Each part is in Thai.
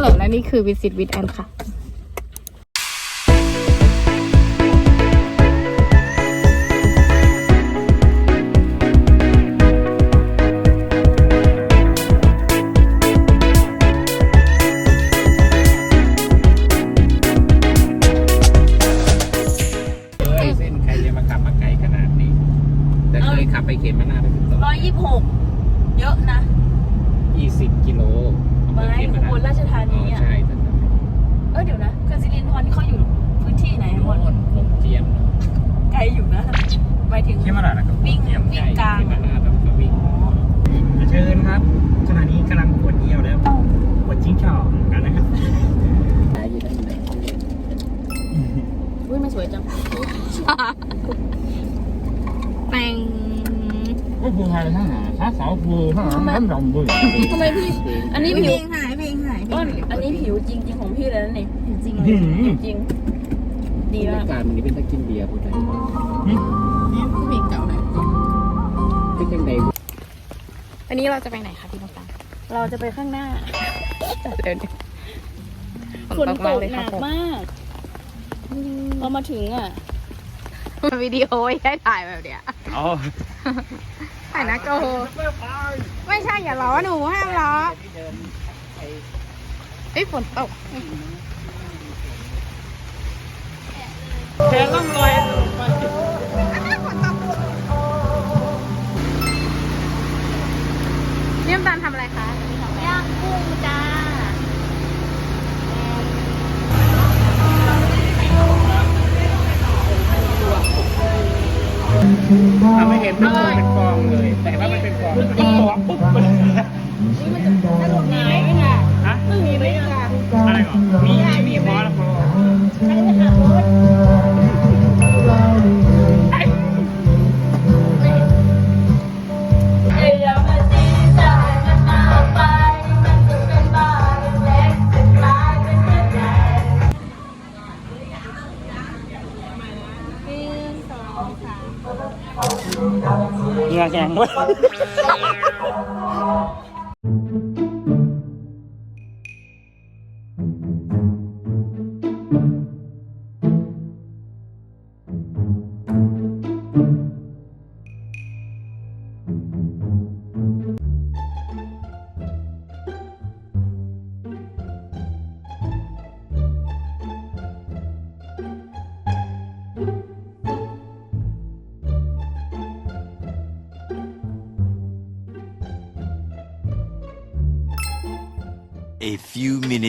โหลและนี่คือวิสิตวิดแอนค่ะ ถึง เขมราชนะครับวิ่งเจียมวิ่ใกล้งกลาง เขมราชแล้วก็วิ่งเชิญครับขณะนี้กำลังปวดเยี่ยวแล้วปวดจิ้งจอกกันนะครับอุ้ยมันสวยจังแปงก็คือไทยทั้งหาขาสาวคือทั้งหาน้ำดำบุยทำไมพี่ อันนี้เพผิลวงหายเพลงหายต้นอันนี้ผิวจริง ๆ ของพี่เลยนะนี่จริงหืมจริง ดีมาก การมันนี้เป็นตะกินเบียร์พูดได้ เป็นยังไงวันนี้เราจะไปไหนคะพี่น้องตาลเราจะไปข้างหน้าเดินฝฝนนตกตมากกเลยหค่ะนักผมมากพอมาถึงอะมาวิดีโอไว้ให้ถ่ายแบบเนี้ยอ๋อถ่ายนะโกไม่ใช่อย่าล้อหนูห้ามล้อเฮ้ยฝนตกแค่ล่องลอย นี่น้ำตาลทำอะไรคะย่างกุ้งจ้าทำให้เห็นเป็นเป็นฟองเลย แต่ว่ามันเป็นฟองตัวปุ๊บไปเลยสรุปมีไหมค่ะฮะมีไหมค่ะอะไรก่อนมีมีพอแล้วพอใช้จะขับรถ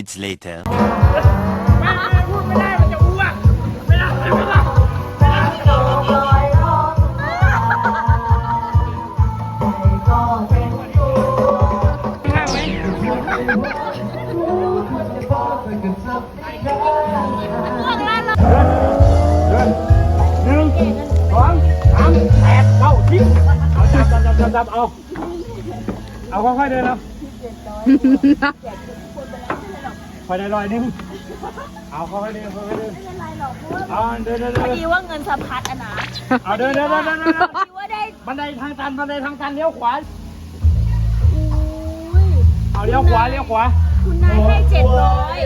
minutes later. หนึ่งสองสามแปดเก้าสิบเอาจับจับจับจับจับเอา เอาค่อยๆเดินเอาค่ อยได้ลอยหนึงเอาค่อยๆเดินค่อยๆเดินเอาเดินเดินพเดิอนดีว่าเงินสะพัดอะนะเอาเดินเดินเดินเดินเดินพอดีว่าได้บันไดทางตันบันไดทางตันเลี้ยวขวาอุ้ยเอาเลี้ยวขวาเลี้ยวขวาคุณนายให้เจ็ดร้อย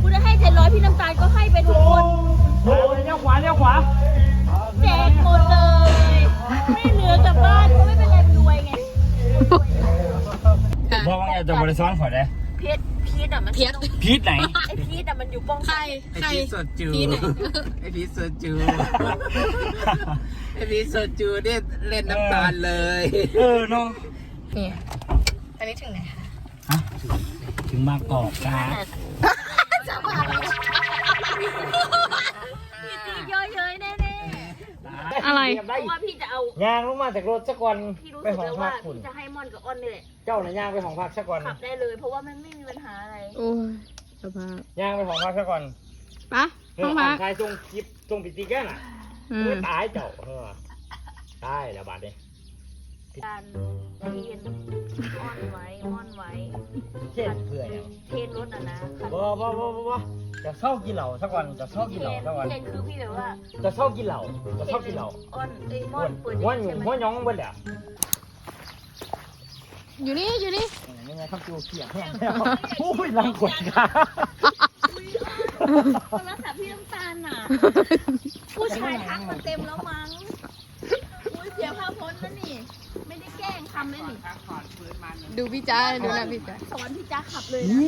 คุณนายให้เจ็ดร้อยพี่น้ำตาลก็ให้ไปทุกคนเอาเลี้ยวขวาเลี้ยวขวาแจกหมดเลย ไม่เหลือกลับบ้านเพราะไม่เป็นไรมันรวยไง บอกว่าไงจะบริซ้อนขอได้ เพชรพีชอะมันเพียกพีทไหน ไอพีชอะมันอยู่ป้องใคร ไอใคร พีชสดจูที่ไหน ไอพีชสดจู ไอพีชสดจูเนี่ยเล่นน้ำตาลเลย เออเนาะนี่อันนี้ถึงไหนคะฮะถึงมากอกกาพี่ อะไรๆเพราะว่าพี่จะเอายางลงมาจากรถสักวันพี่รู้ไปสึกห้องแล้วพัว่ากคุณพี่จะให้ม่อนกับอ้อนนี่แหละเจ้าน่ะย่างไปห้องพักสักวันขับได้เลย เพราะว่ามันไม่มีปัญหาอะไรโอ้ยสภาพย่างไปห้องพักสักวันปะห้องพักใครจงคลิปจงปิติแกันน่ะอืม ไม่ตายเจ้าเออตายแล้วบาดนี้ การเทียนม่อนไว้ม่อนไว้เช่นเพื่ออย่างเทนรถอะนะคันบ่บ่บ่บ่บ่จะเศร้ากินเหล้าสักวันจะเศร้ากินเหล้าสักวันเทนคือพี่แบบว่าจะเศร้ากินเหล้าจะเศร้ากินเหล้าอ้อนไอ้ยม่อนเปิดหัวใช่ไหมหัวหยองเบิดแหละอยู่นี่อยู่นี่นี่ไงไงครับจูเขียงแห้งแล้วโอ้ยลังขวดขาคนรักษาพี่น้ำตาลน่ะ ผู้ชายทักมาเต็มแล้วมั้งอุ้ยเสียภาพพจน์นะนี่ไม่ ได้แกล้งทำเลยนี่ดูพี่จ้าดูนะพี่จ้าสอนพี่จ้าขับเลยนะ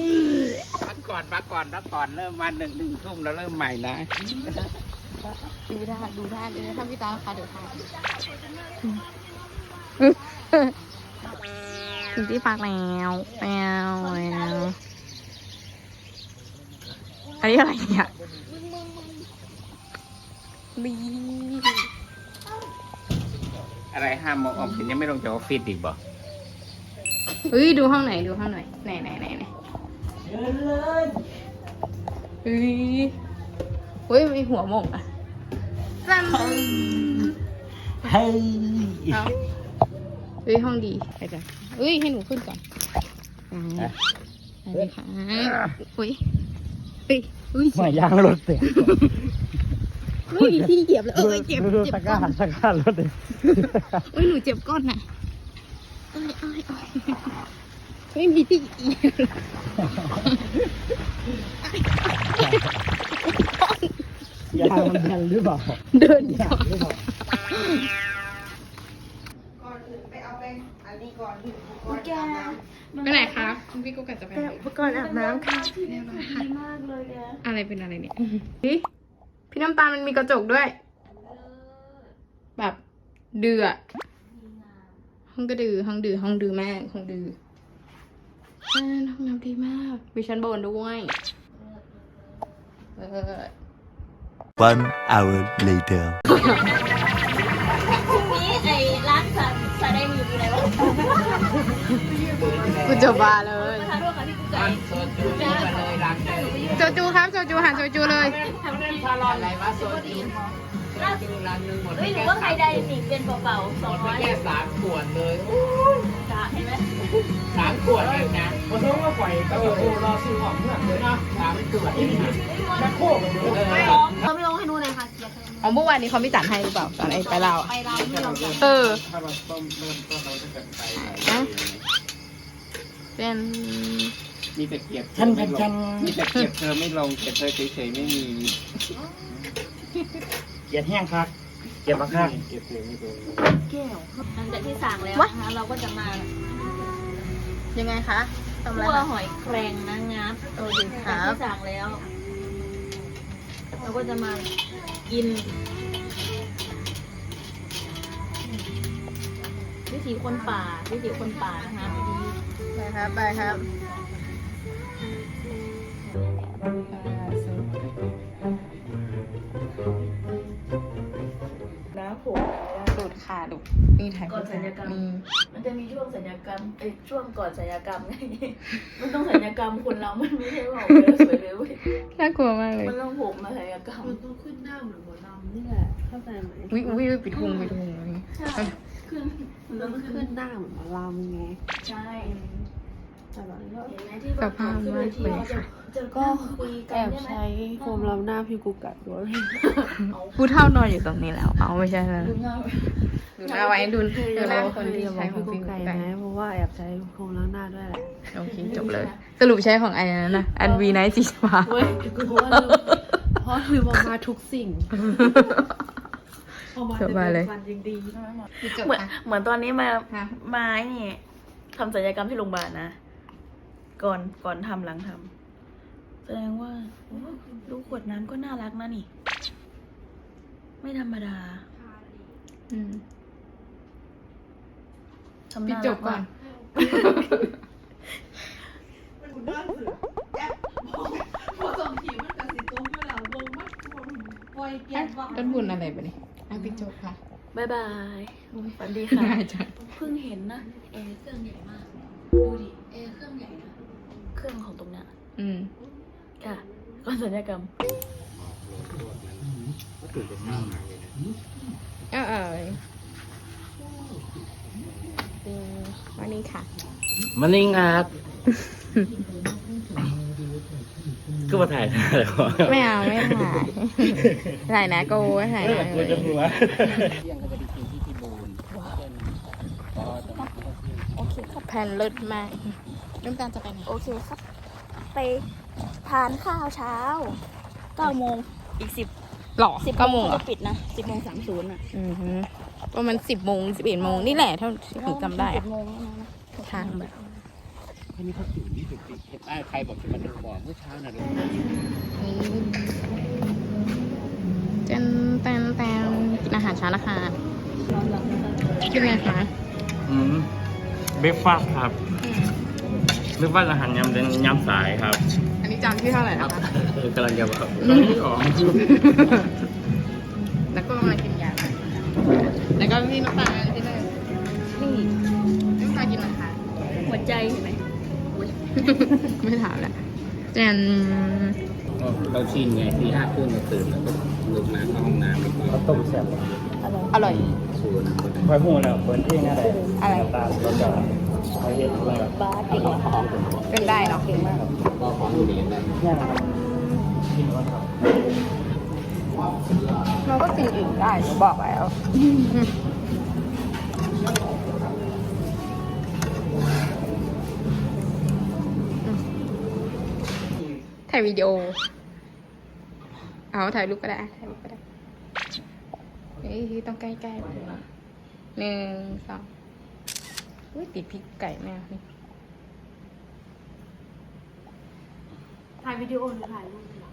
พักก่อนพักก่อนพักก่อนเริ่มวันหนึ่งหนึ่งทุ่มแล้วเริ่มใหม่นะ ดูท่าดูท่าดูท่าพี่จ้าค่ะเดี๋ยวท่าถึงที่พักแล้วแล้วแล้วอันนี้อะไรเนี่ยบี อะไรห้ามมองออกสิยังไม่ลงจากออฟฟิศอีกบ่เฮ้ยดูห้องไหนดูห้องไหนไหนไหนไหนไหนเฮ้ยเฮ้ยมีหัวมกอะจันเฮ้ยเฮ้ยห้องดีไปจ้ะเฮ้ยให้หนูขึ้นก่อนอ่าสวัสดีค่ะเฮ้ยเฮ้ยเฮ้ยไม่ยางรถเสีย ไม่มีที่เหยียบเลยเออเจ็บดูเจ็บตะกก้ร้าอนตะกร้ารถเลยเฮ้ยหนูเจ็บก้อนน่ะเอ้ยเอ้ยเอ้ยไม่มีที่เหยียบยางมันแบนหรือเปล่าเดินยางหรือเปล่าแกไปไหนคะคุณพี่กุ๊กกะจะไปไหนอุปกรณ์อาบน้ำค่ะเรียบร้อยค่ะดีมากเลยแกอะไรเป็นอะไรเนี่ยเฮ้ย พี่น้ำตาลมันมีกระจกด้วย แบบเดือดห้องกระดือห้องดือห้องดือมากห้องดืออ่าห้องน้ำดีมากมีชั้นบนด้วยเออ One hour later. พรุ่งนี้ไอ้ร้านสา สาแดงอยู่ที่ไหนวะกูจะบาเลยทานด้วยค่ะพี่กุ๊กไก่โซจูนี่มาเลยรังเลยโจจูครับโจจูหันโจจูเลยอะไรวะโซจูโซจูรังหนึ่งหมดเฮ้ยหนูว่าใครได้สิเป็นเป่าๆสหอมงดไปร้อยแค่สามขวดเลยจ้าเห็นไหมสามขวดเองนะผมต้องว่าปล่อยกระโดดรอซื้อของเพื่อนเลยนะสามขวดเองนะแค่โคกเลยเออเราไม่ลง อ๋อเมื่อวานนี้เขาไม่จัดให้หรือเปล่าตอนไอ้ไปลาวอะไปเราไม่ลงกันเออ ถ้าเราต้มเริ่มต้นเราจะเกิดไปนะเป็นมีแต่เกียบชันชันชันมีแต่เกียบเธอไม่ลงเกียบเธอเฉยๆไม่มีเกียดแห้งครับเกียดมาข้างเกียบเธอไม่ลงแก้วหลังจากที่สั่งแล้วนะคะเราก็จะมายังไงคะทำอะไรคั่วคะ หอยแครงนะงับโอเคคหลัรังบที่สั่งแล้ว เราก็จะมากิน วิถีคนป่า วิถีคนป่านะคะไปครับ ไปครับน้ำผมดูดขาดูนี่ถ่ายก่อนศัลยกรรมนี่ มันจะมีช่วงสัญญกรรมเอ้ยช่วงก่อนสัญญกรรมไงมันต้องสัญญกรรมคนเรามันไม่ใช่ว่าออกมาแล้วสวยเลยเว้ยน่ากลัวมากเลยมันต้องผมมาสัญญกรรมมันต้องขึ้นหน้าเหมือนหมอลำนี่แหละเข้าใจไหมวิววิวปิดพุงปิดพุงอะไรอย่างงี้ใช่ขึ้นมันมัต้อนงต้องขึ้ขึ้นนหน้าเหมือนหมอลำไงใช่ แต่แบบก็เห็นไหมที่แบบก่อนขึ้นเวทีเราจะจะก็นั่งคุยกัแอนบใช่ไหมใช้โฟมล้างหน้าพี่กุ๊กกัดด้วยผู้เท่านอนอยู่ตรงนี้แล้ว เอาไม่ใช่แล้วดูเงาดูหน้าไว้ดูเคยดูจะหน้าบอกคนที่จะบอใช้กของพี่กุ๊พี่กไก่ไก่ไหมเพราะว่าแอบใช้โฟมล้างหน้าด้วยแหละโอเคจบเลย สรุปใช้ของไอ้นั่นนะอันวีไนท์สีฟ้าเว้ยเพราะว่าลืมเพราะลืมเอามาทุกสิ่งเอามาจบมาเลยวันยังดีจบเหมือนค่ะเหมือนตอนนี้มาค่ะมาไอ้นี่ทำศัลยกรรมที่โรงพยาบาลนะ ก่อนก่อนทำหลังทำแสดงว่าโอ้ดูขวดน้ำก็น่ารักนะนี่ ไม่ธรรมดา อืมทำปิดน่าจรับก่อนมากต้นบุญอะไรไปเนี่ยอะปิดจบค่ะบายบายสวัสดีค่ะง่ายจังเพิ่งเห็นนะแอร์เครื่องใหญ่มาก ดูดิแอร์เครื่องใหญ่นะ เค รื่องของตรงเนี้ยอืมค่ะก่อนศัลยกรรมเออเออดูวันนี้ค่ะ มันนี่งัดก็มาถ่ายได้เหรอไม่เอาไม่ถ่ายถ่ายนะโกถ่ายนะกูจะหัวเที่ยงก็จะไปกินที่ที่บูนแผ่นเลิศมาก น้ำตาลจะไปไหนโอเคครับ ไปทานข้าวเช้าเก้าโมงอีกสิบหรอสิบเก้าโมงเหรอจะปิดนะสิบโมงสามศูนย์อะอือฮึประมาณสิบโมงสิบเอ็ดโมงนี่แหละเท่าที่หนูจำได้สิอะบโมงแล้วนะทางแบบอันนี้เขาตื่นที่ติดๆเห็นป้ายใครบอกจะมาดูบอกเมื่อเช้าน่ะลูกนี้เจนแตนแตนกินอาหารเช้านะคะกินอะไรคะอืมเบรกฟาสต์ครับเบรกฟาสต์อาหารยำเป็นยำสายครับอันนี้จานที่เท่าไหร่นะคะเออกำลังจะแบบอืมอ๋อแล้วก็กำลังกินยาแล้วก็พี่น้ำตาลที่เลยนี่น้ำตาลกินอะไรคะหัวใจเห็นไหมไม่ถามแหละเจนเราชินไงที่ห้าครึ่งเราตื่นแล้วก็ลุกน้ำเข้าห้องน้ำไปกินข้าวต้มแซ่บอร่อยชวนคนนั้นคอยพูดแล้วคนที่นั่นแหละอะไรตามรถจอดเขาเฮ็ดอะไรแบบบ้าเก่งมากเป็นได้เนาะเก่งมากก็ของเรีได้เราครับเราก็กินอื่นได้หนูบอกแล้วถ่ายวิดีโอ เอาถ่ายรูปก็ได้ ถ่ายรูปก็ได้ เฮ้ย ต้องใกล้ๆหนึ่งสอง อุ้ยติดพริกไก่แม่นี่ถ่ายวิดีโอหรือถ่ายรูปเหรอ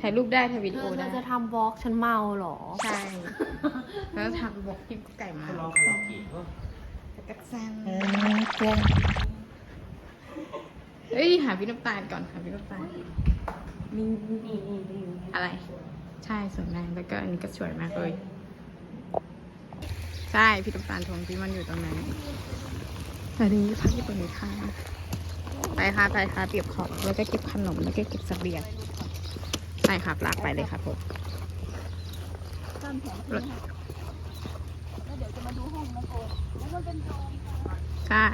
ถ่ายรูปได้ถ่ายวิดีเธโออเธได้อจะทำบล็อกฉันเมาเหรอ ใช่แล้วทำบอกพริกไก่มาลองขอกี่ก็กักแซนเฮ้ยหาพี่น้ำตาลก่อนหาพี่น้ำตาลอะไร ใช่สวยมากแล้วก็อันนี้ก็สวยมากเลย ใช่พี่น้ำตาลทงที่มันอยู่ตรงนั้นอันนี้พักอยู่ตรงนี้ค่ะไปค่ะไปค่ะเปียบของแล้วก็เก็บขนมแล้วก็เก็บเสบียงไปครับลากไปเลยครับผมตา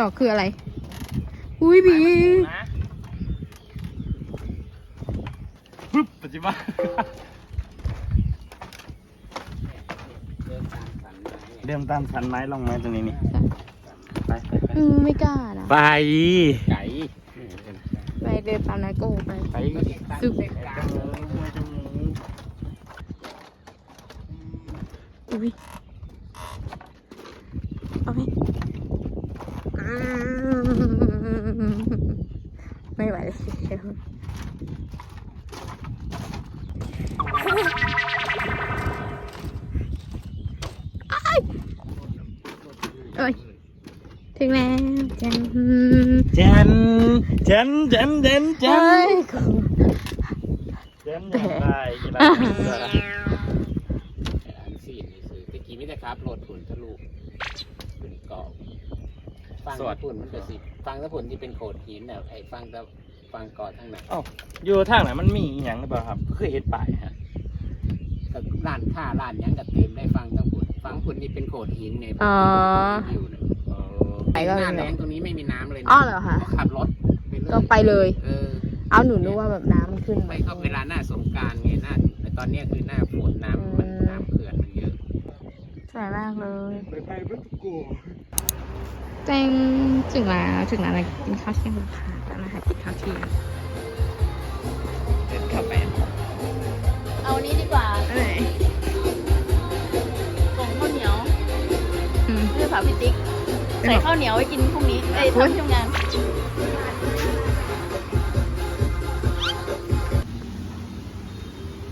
ดอกคืออะไร อุ้ยบีนะปึ๊บปัจจุบันเดินตามสันมาเนี่ยเริ่มตามสันไม้ลงไม้ตรงนี้นี่ไปไปไปอืมไม่กล้านะ ไปไก่ไปเดินตามนาโก้ไปไปซึบอุ้ยเอาไหมอืม ไม่ไหวแล้วอ้ายเอ้ยถึงแล้วจังเจนเจนเจนเจนเจเฮ้นยเจนอยากได้กีฬาอันสี่นี่คือตะกี้ไม่ได้ครับโหลดผุนทะลุเป็นเกาะ ฟังตะผุนมันก็สิ ฟังตะผุนที่เป็นโขดหินเนี่ยไอ้ฟังตะฟังเกาะทางไหนเอ้าอยู่ทางไหนมันมีอหย่างหรือเปล่าครับเคยเห็นป้ายฮะกับร้านท่าร้านหยังกับเต็มได้ฟังตะผุนฟังผุนนี่เป็นโขดหินเนี่ยอ๋อ อยู่เนี่ยเออไปก็หเลยน้าแรงตรงนี้ไม่มีน้ำเลยนะอ้อเหรอคะ ก็ขับรถไปเลยก็ไปเลย เออ เอาหนูนึกว่าแบบน้ำมันขึ้นไปก็เวลาหน้าสงกรารไงหน้าแต่ตอนเนี้ยคือหน้าฝนน้ำมันน้ำเขื่อนมันเยอะ สวยมากเลย ไปไปเพื่อกู เจงถึงแล้วถึงแล้วกินข้าวเที่ยงกันค่ะแล้วนะคะกินข้าวเที่ยงเดินเข้าไปเอานี้ดีกว่าเอ้ยส่งข้าวเหนียวอืมเพื่อฝากพี่ติ๊กใส่ข้าวเหนียวไว้กินพรุ่งนี้เอ้ยอุ๊ยทำที่ทำงาน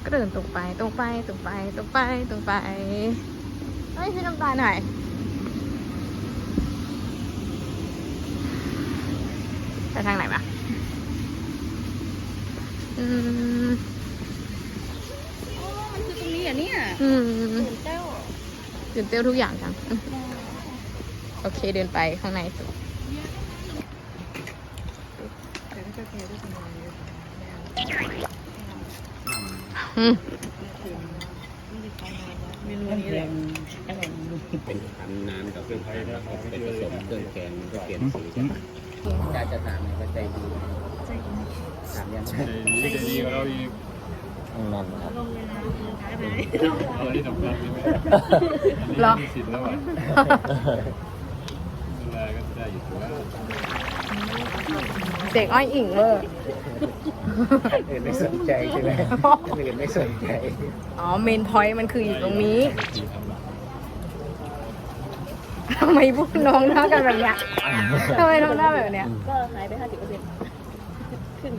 ก็เดินตรงไปตรงไปตรงไปตรงไปตรงไปเฮ้ยพี่น้ำตาลหน่อย ทางไหนวะอืมมันคือตรงนี้อะเนี่ยอืมตื่นเต้าตื่นเต้นทุกอย่างจังอืมโอเคเดินไปข้างในสุดอืมเป็นทำน้ำกับเครื่องแกงแล้วก็ไปผสมเครื่องแกงมันก็เปลี่ยนสีจะจะจะถามก็ใจดีถามยังไงนี่จดีกว่าเราอีกนั่นครับเอาที่สำคัญนี่ไหมเหรอมีสิทธิ์แล้วอะเวลาก็ได้อยู่ว่าเสียงอ้อยอิงเวอร์อื่นไม่สนใจใช่ไหมอื่นไม่สนใจ อ๋อ เมนพอยต์มันคืออยู่ตรงนี้ ทำไมพูดน้องหน้ากันแบบเนี้ยทำไมน้องหน้าแบบเนี้ย ก็หายไปห้าสิบเปอร์เซ็นต์ขึ้น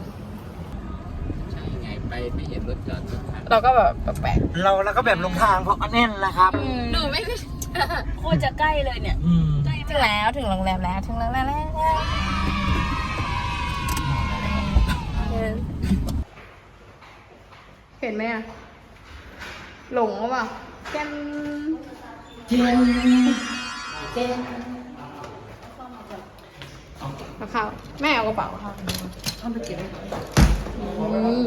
ใช่ไงไปไม่เห็นรถจอดรถผ่านเราก็แบบแปลกเราแล้วก็แบบลงทางเพราะอันแน่นแหละครับ ๆหนูไม่ได้โคตรจะใกล้เลยเนี่ย อืมถึงแล้วถึงโรงแรมแล้วถึงโรงแรมแล้วเห็นไหมอะหลงหรือเปล่าแกนเอาเข้าแม่เอากระเป๋าเข้าเอาไปเก็บไว้นี่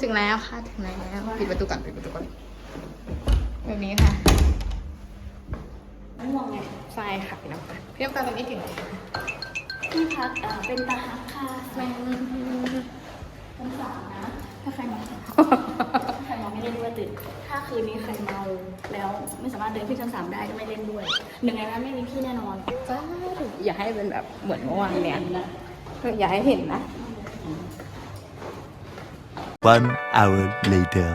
ถึงแล้วค่ะถึงแล้วปิดประตูก่อนปิดประตูก่อนแบบนี้ค่ะไม่มองไงใช่ค่ะพี่น้ำตาลพี่น้ำตาลตอนนี้ถึงไหนที่พักอ่าเป็นตาฮักค่ะแฟนชั้นสามนะ ถ้าใครมา ล่นด้วยตื่นถ้าคืนนี้ใครเมาแล้วไม่สามารถเดินขึ้นชั้นสามได้ก็ไม่เล่นด้วย หนึ่งในนั้นไม่มีพี่แน่นอนจ้าอย่าให้เป็นแบบเหมือนเมื่อวานเนี่ยอย่าให้เห็นนะ One hour later.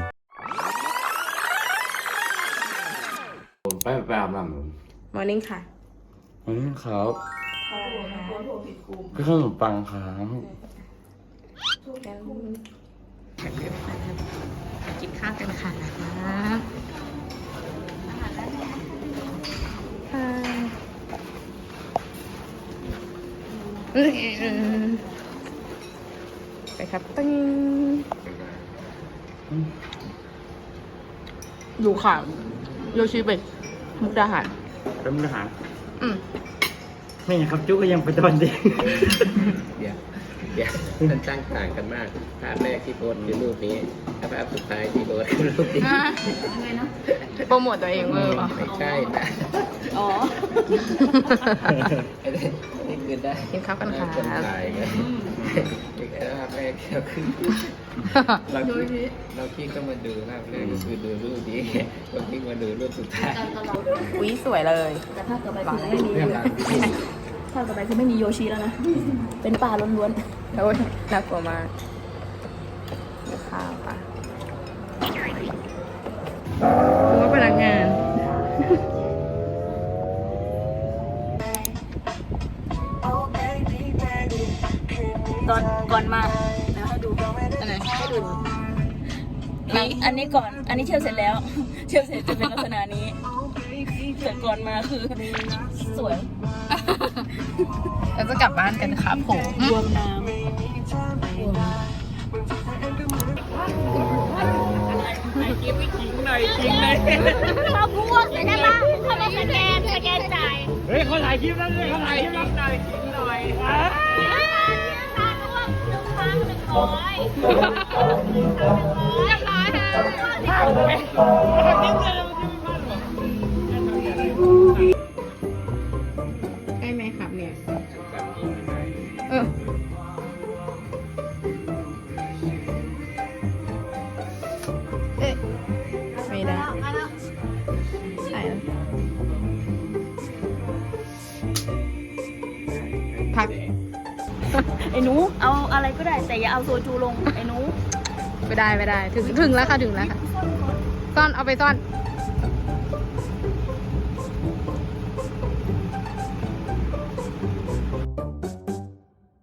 ผมไปไปอาบน้ำผมมอร์นิ่งค่ะ วันนี้ครับก็ขนมปังครับกิน ข้าวกันค่ะอ่าไปครับตึ้งอยู่ค่ะโยชิเบะมุกดาหารเป็นทหารอืม ไม่ครับจุกก็ยังไปตอนเด็ก เดี๋ยว เดี๋ยวมันตั้งต่างกันมาก ภาพแรกที่โพสต์คือรูปนี้ถ้าภาพสุดท้ายที่โพสต์คือรูปนี้อะโปรโมทตัวเองเวอร์ป่ะไม่ใช่นะอ๋ออันนี้นี่คือได้กินข้าวกันค่ะคนถ่ายกันอีกภาพแรกที่เราคือเราคิดเราคิดก็มาดูภาพแรกก็คือดูรูปนี้เราคิดมาดูรูปสุดท้ายอุ้ยสวยเลยแต่ภาคต่อไปคือไม่มีภาคต่อไปคือไม่มีโยชิแล้วนะ เป็นป่าล้วน โอ้ยน่ากลัวมากดูข้าวค่ะคุณว่าพนักงานๆตอนก่อนมาแล้วให้ดูอันไหนให้ดูอันอันนี้ก่อน อันนี้เชื่อเสร็จแล้ว เชื่อเสร็จจะเป็นลักษณะนี้แต่ก่อนมาคือสวยเราจะกลับบ้านกันค่ะผมรวมน้ำ เราพูดเลยได้ปะเขามาสแกนสแกนจ่ายเฮ้ยเขาถ่ายคลิปแล้วเลยเขาถ่ายคลิปแล้วหน่อยหน่อยอะตาร่วมหนึ่งครั้งหนึ่งร้อยหนึ่งร้อยค่ะใก เอาโซจูลงไอ้หนู ไม่ได้ไม่ได้ ถึงถึงแล้วค่ะถึงแล้วค่ะ ซ่อนเอาไปซ่อน